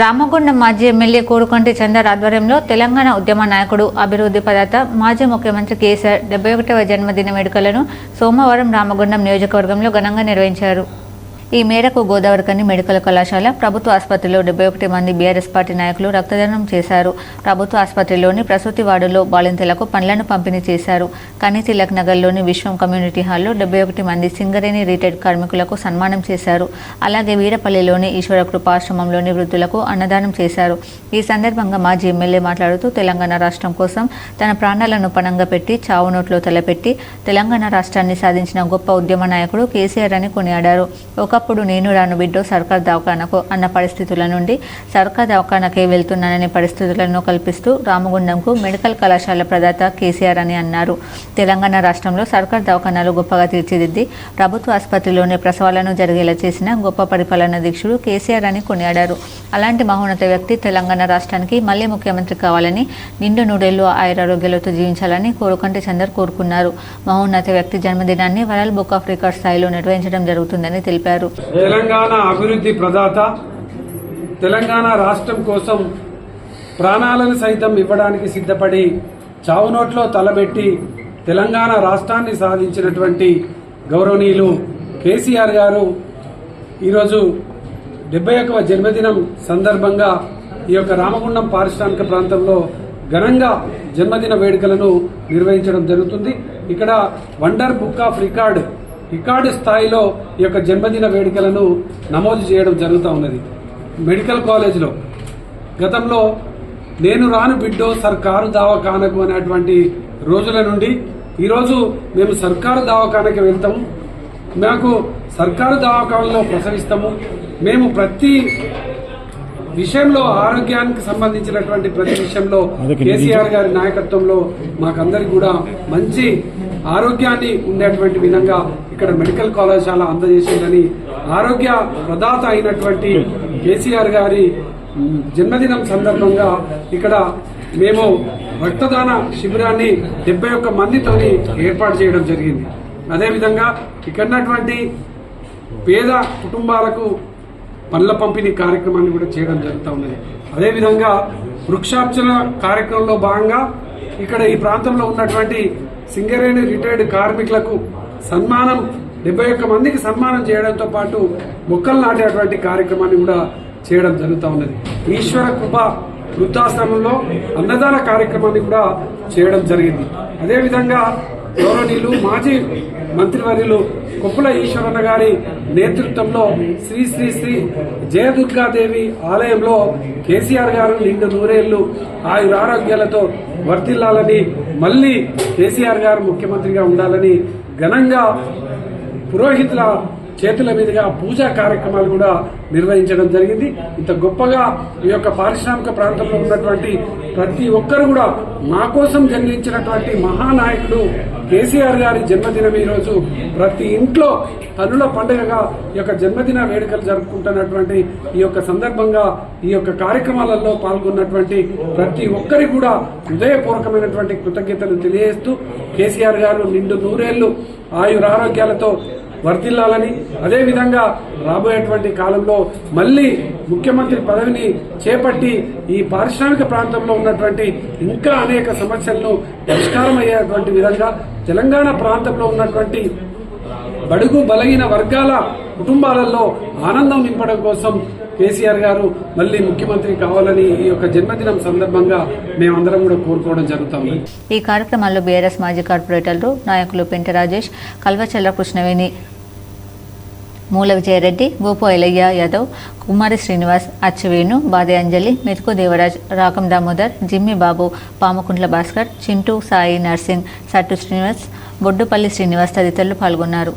రామగుండం మాజీ ఎమ్మెల్యే కోరుకొంటి చందర్ ఆధ్వర్యంలో తెలంగాణ ఉద్యమ నాయకుడు అభివృద్ధి పదార్థ మాజీ ముఖ్యమంత్రి కేసీఆర్ డెబ్బై ఒకటవ జన్మదిన వేడుకలను సోమవారం రామగుండం నియోజకవర్గంలో ఘనంగా నిర్వహించారు. ఈ మేరకు గోదావరికని మెడికల్ కళాశాల ప్రభుత్వ ఆసుపత్రిలో డెబ్బై ఒకటి మంది బీఆర్ఎస్ పార్టీ నాయకులు రక్తదానం చేశారు. ప్రభుత్వ ఆసుపత్రిలోని ప్రసూతి వార్డులో బాలింతలకు పండ్లను పంపిణీ చేశారు. కని తిలక్ నగర్లోని విశ్వం కమ్యూనిటీ హాల్లో డెబ్బై ఒకటి మంది సింగరేణి రిటైర్డ్ కార్మికులకు సన్మానం చేశారు. అలాగే వీరపల్లిలోని ఈశ్వర కృపాశ్రమంలోని వృద్ధులకు అన్నదానం చేశారు. ఈ సందర్భంగా మాజీ ఎమ్మెల్యే మాట్లాడుతూ తెలంగాణ రాష్ట్రం కోసం తన ప్రాణాలను పణంగా పెట్టి చావు నోట్లో తలపెట్టి తెలంగాణ రాష్ట్రాన్ని సాధించిన గొప్ప ఉద్యమ నాయకుడు కేసీఆర్ అని కొనియాడారు. ఒక ఒకప్పుడు నేను రాను బిడ్డో సర్కార్ దవాఖానకు అన్న పరిస్థితుల నుండి సర్కార్ దవాఖానకే వెళ్తున్నాననే పరిస్థితులను కల్పిస్తూ రామగుండంకు మెడికల్ కళాశాల ప్రదాత కేసీఆర్ అని అన్నారు. తెలంగాణ రాష్ట్రంలో సర్కార్ దవాఖానాలు గొప్పగా తీర్చిదిద్ది ప్రభుత్వ ఆసుపత్రిలోనే ప్రసవాలను జరిగేలా చేసిన గొప్ప పరిపాలన దీక్షుడు కేసీఆర్ అని కొనియాడారు. అలాంటి మహోన్నత వ్యక్తి తెలంగాణ రాష్ట్రానికి మళ్ళీ ముఖ్యమంత్రి కావాలని నిండు నూడేళ్ళు ఆయురారోగ్యాలతో జీవించాలని కోరుకంటి చందర్ కోరుకున్నారు. మహోన్నత వ్యక్తి జన్మదినాన్ని వరల్డ్ బుక్ ఆఫ్ రికార్డ్ స్థాయిలో నిర్వహించడం జరుగుతుందని తెలిపారు. తెలంగాణ అభివృద్ధి ప్రదాత తెలంగాణ రాష్ట్రం కోసం ప్రాణాలను సైతం ఇవ్వడానికి సిద్ధపడి చావునోట్లో తలబెట్టి తెలంగాణ రాష్ట్రాన్ని సాధించినటువంటి గౌరవనీయులు కేసీఆర్ గారు ఈరోజు డెబ్బై ఒకవ జన్మదినం సందర్భంగా ఈ యొక్క రామగుండం పారిశ్రామిక ప్రాంతంలో ఘనంగా జన్మదిన వేడుకలను నిర్వహించడం జరుగుతుంది. ఇక్కడ wonder book of record record స్థాయిలో ఈ యొక్క జన్మదిన వేడుకలను నమోదు చేయడం జరుగుతూ ఉన్నది. మెడికల్ కాలేజ్లో. గతంలో నేను రాను బిడ్డో సర్కారు దవాఖానకు అనేటువంటి రోజుల నుండి ఈరోజు మేము సర్కారు దవాఖానకి వెళ్తాము. మాకు సర్కారు దవాఖానలో ప్రసవిస్తాము. మేము ప్రతి విషయంలో ఆరోగ్యానికి సంబంధించినటువంటి ప్రతి విషయంలో కేసీఆర్ గారి నాయకత్వంలో మాకందరికి కూడా మంచి ఆరోగ్యాన్ని ఉండేటువంటి విధంగా ఇక్కడ మెడికల్ కళాశాల అందజేసిందని ఆరోగ్య ప్రదాత అయినటువంటి కేసీఆర్ గారి జన్మదినం సందర్భంగా ఇక్కడ మేము రక్తదాన శిబిరాన్ని డెబ్బై ఒక్క మందితోని ఏర్పాటు చేయడం జరిగింది. అదేవిధంగా ఇక్కడ ఉన్నటువంటి పేద కుటుంబాలకు పండ్ల పంపిణీ కార్యక్రమాన్ని కూడా చేయడం జరుగుతూ ఉన్నది. అదేవిధంగా వృక్షార్చన కార్యక్రమంలో భాగంగా ఇక్కడ ఈ ప్రాంతంలో ఉన్నటువంటి సింగరేణి రిటైర్డ్ కార్మికులకు సన్మానం డెబ్బై ఒక్క మందికి సన్మానం చేయడంతో పాటు మొక్కలు నాటేటువంటి కార్యక్రమాన్ని కూడా చేయడం జరుగుతూ ఉన్నది. ఈశ్వర కృప వృద్ధాశ్రమంలో అన్నదాన కార్యక్రమాన్ని కూడా చేయడం జరిగింది. అదేవిధంగా గౌరవనీయులు మాజీ మంత్రివర్యులు కుప్పల ఈశ్వరన్న గారి నేతృత్వంలో శ్రీ శ్రీ శ్రీ జయదుర్గాదేవి ఆలయంలో కేసీఆర్ గారు నిండు నూరేళ్ళు ఆయుర ఆరోగ్యాలతో వర్తిల్లాలని మళ్ళీ కేసీఆర్ గారు ముఖ్యమంత్రిగా ఉండాలని ఘనంగా పురోహితుల చేతుల మీదుగా పూజా కార్యక్రమాలు కూడా నిర్వహించడం జరిగింది. ఇంత గొప్పగా ఈ యొక్క పారిశ్రామిక ప్రాంతంలో ఉన్నటువంటి ప్రతి ఒక్కరు కూడా మా కోసం జన్మించినటువంటి మహానాయకుడు కేసీఆర్ గారి జన్మదినం ఈ రోజు ప్రతి ఇంట్లో తనుల పండుగగా ఈ యొక్క జన్మదిన వేడుకలు జరుపుకుంటున్నటువంటి ఈ యొక్క సందర్భంగా ఈ యొక్క కార్యక్రమాలలో పాల్గొన్నటువంటి ప్రతి ఒక్కరికి కూడా హృదయపూర్వకమైనటువంటి కృతజ్ఞతలు తెలియజేస్తూ కేసీఆర్ గారు నిండు నూరేళ్ళు ఆయురారోగ్యాలతో వర్ధిల్లాలని అదేవిధంగా రాబోయేటువంటి కాలంలో మళ్ళీ ముఖ్యమంత్రి పదవిని చేపట్టి ఈ పారిశ్రామిక ప్రాంతంలో ఉన్నటువంటి ఇంకా అనేక సమస్యలను పరిష్కారం అయ్యేటువంటి విధంగా తెలంగాణ ప్రాంతంలో ఉన్నటువంటి బడుగు బలహీన వర్గాల కుటుంబాలలో ఆనందం నింపడం కోసం కేసీఆర్ గారు మళ్ళీ ముఖ్యమంత్రి కావాలని ఈ యొక్క జన్మదినం సందర్భంగా మేమందరం కూడా కోరుకోవడం జరుగుతుంది. ఈ కార్యక్రమాల్లో బీఆర్ఎస్ మాజీ కార్పొరేటర్లు నాయకులు పెంట రాజేష్ కల్వచల్ల కృష్ణవేణి మూల విజయరెడ్డి గోపు ఎలయ్య యాదవ్ కుమారి శ్రీనివాస్ అచ్చవేణు బాదే అంజలి మెతుకు దేవరాజ్ రాకం దామోదర్ జిమ్మి బాబు పాముకుంట్ల భాస్కర్ చింటూ సాయి నర్సింగ్ సట్టు శ్రీనివాస్ బొడ్డుపల్లి శ్రీనివాస్ తదితరులు పాల్గొన్నారు.